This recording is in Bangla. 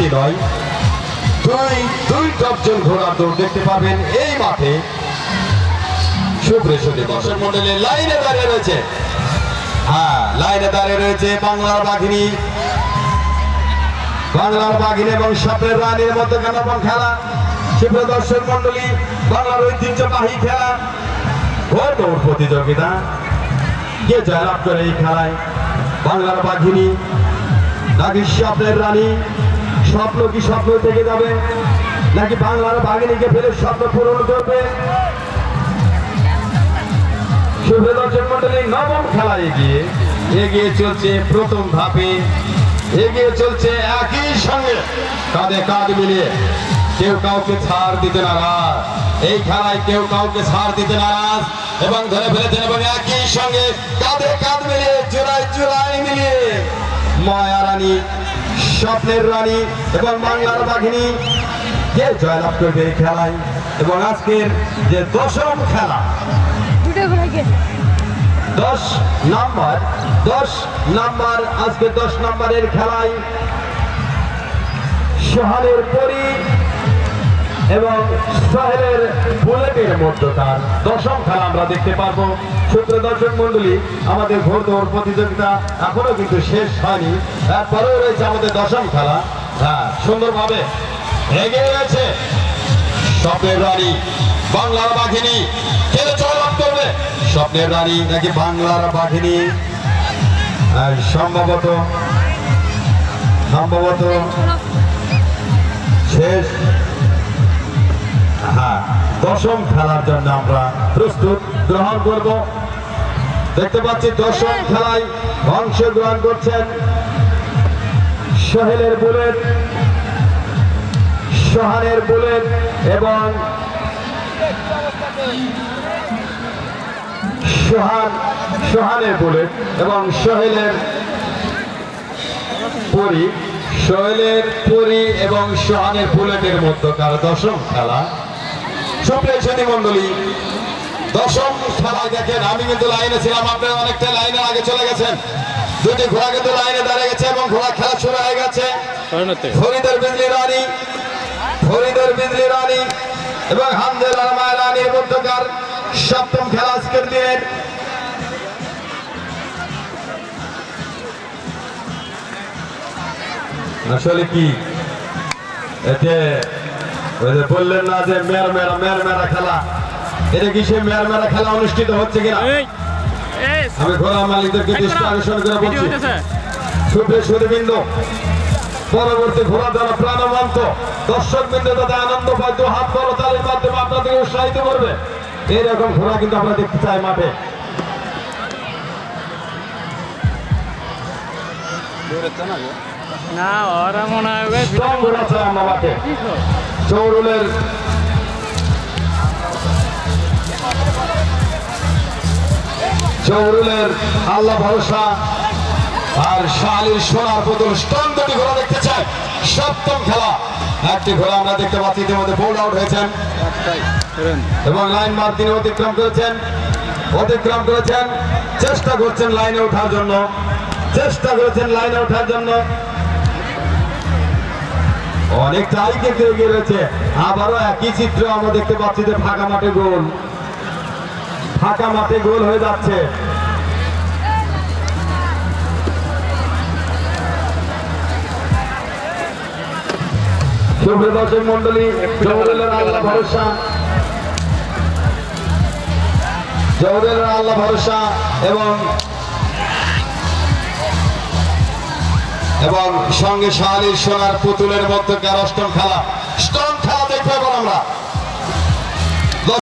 একটি নয়। দুই দুই ডজন ঘোড়ার দৌড় দেখতে পাবেন এই মাঠে। সুপ্রেসদী দর্শক মন্ডলী, লাইনে দাঁড়িয়ে রয়েছে। হ্যাঁ লাইনে দাঁড়িয়ে রয়েছে বাংলার বাঘিনী। বাংলার বাঘিনী এবং স্বপ্নের রানীর মধ্যে কানাপন খেলা? সুপ্রিয় দর্শক মন্ডলী, বাংলার ঐতিহ্যবাহী খেলা ঘোর দৌড় প্রতিযোগিতা। কে জয়লাভ করে এই খেলায়? বাংলার বাঘিনী নাকি স্বপ্নের রানী স্বপ্ন কি স্বপ্ন থেকে যাবে? নাকি বাংলার বাঘিনীকে ফেলে স্বপ্ন পূরণ করবে? এগিয়ে চলছে একই সঙ্গে। কাঁধে কেউ কাউকে ছাড় দিতে এই খেলায় কেউ কাউকে ছাড় দিতে এবং ধরে ফেলেছেন এবং একই সঙ্গে কাঁধে কাঁধ মিলিয়ে, জোড়ায় জোড়ায় মিলিয়ে মায়া রানী স্বপ্নের রানী এবং বাংলার বাঘিনী কে জয়লাভ করবে এই খেলায় এবং আজকের যে দশম খেলা দশ নাম্বার দশ নাম্বার আজকে দশ নাম্বারের খেলায় সোহানের পরি এবং সোহেলের বুলেটের মধ্যকার দশম খেলা আমরা দেখতে পারব। সূত্র দর্শক মন্ডলী আমাদের ঘোর দৌড় প্রতিযোগিতা এখনও কিন্তু শেষ হয়নি। তারপরেও রয়েছে আমাদের দশম খেলা। হ্যাঁ সুন্দরভাবে এগিয়ে গেছে। স্বপ্নের রানী, বাংলার বাঘিনী, কে জয়লাভ করবে? স্বপ্নের রানী নাকি বাংলার বাঘিনী? সম্ভবত সম্ভবত শেষ হ্যাঁ দশম খেলার জন্য আমরা প্রস্তুত গ্রহণ করব। দেখতে পাচ্ছি দশম খেলায় অংশগ্রহণ করছেন সোহেলের বুলেট, সোহানের বুলেট এবং সোহান, সোহানের বুলেট এবং সোহেলের পরি সোহেলের পরি এবং সোহানের বুলেটের মধ্যকার দশম খেলা। সুপ্রিয় মন্ডলী দশম দেখেন আমি কিন্তু লাইনে ছিলাম আপনারা অনেকটা লাইনের আগে চলে গেছেন। দুটি ঘোড়া কিন্তু লাইনে দাঁড়িয়ে গেছে এবং ঘোড়া খেলা শুরু হয়ে গেছে। ফরিদের বিজলি রানী ফরিদের বিজলি রানী এবং হামদের রহমান রানীর মধ্যকার সপ্তম খেলা আজকের দিনের। আসলে কি? এতে বললেন না যে মেয়ের মেয়েরা মেয়ের মেয়েরা খেলা। এটা কি সে মেয়ের মেয়েরা খেলা অনুষ্ঠিত হচ্ছে কিনা? আমি ঘোড়া মালিকদেরকে দৃষ্টি আকর্ষণ করে বলছি। সুপ্রিয় পরবর্তী ঘোড়া দ্বারা প্রাণবন্ত দর্শক বিন্দু তাদের আনন্দ পায় দু হাত বড় তালির মাধ্যমে আপনাদেরকে উৎসাহিত করবে। এইরকম ঘোড়া কিন্তু আমরা দেখতে চাই মাঠে। না ওরা মনে হয় ঘোড়া চাই আমরা মাঠে। চৌরুলের চৌরুলের আল্লাহ ভরসা আর শালির সোনার বোতল স্ট্রং দুটি ঘোড়া দেখতে চাই সপ্তম খেলা। একটি ঘোড়া আমরা দেখতে পাচ্ছি, ইতিমধ্যে বোল্ড আউট হয়েছেন। এবং লাইন মার তিনি অতিক্রম করেছেন। অতিক্রম করেছেন। চেষ্টা করছেন লাইনে ওঠার জন্য। চেষ্টা করেছেন লাইনে ওঠার জন্য। অনেকটাই কিন্তু এগিয়ে রয়েছে আবারও একই চিত্র আমরা দেখতে পাচ্ছি যে ফাঁকা মাঠে গোল। ফাঁকা মাঠে গোল হয়ে যাচ্ছে। দর্শক মন্ডলী আল্লাহ ভরসা। জৌরেলের আল্লাহ ভরসা এবং এবং সঙ্গে শাহালির সোনার পুতুলের মধ্যকার অষ্টম খেলা। স্টন খেলা দেখতে পাবো আমরা।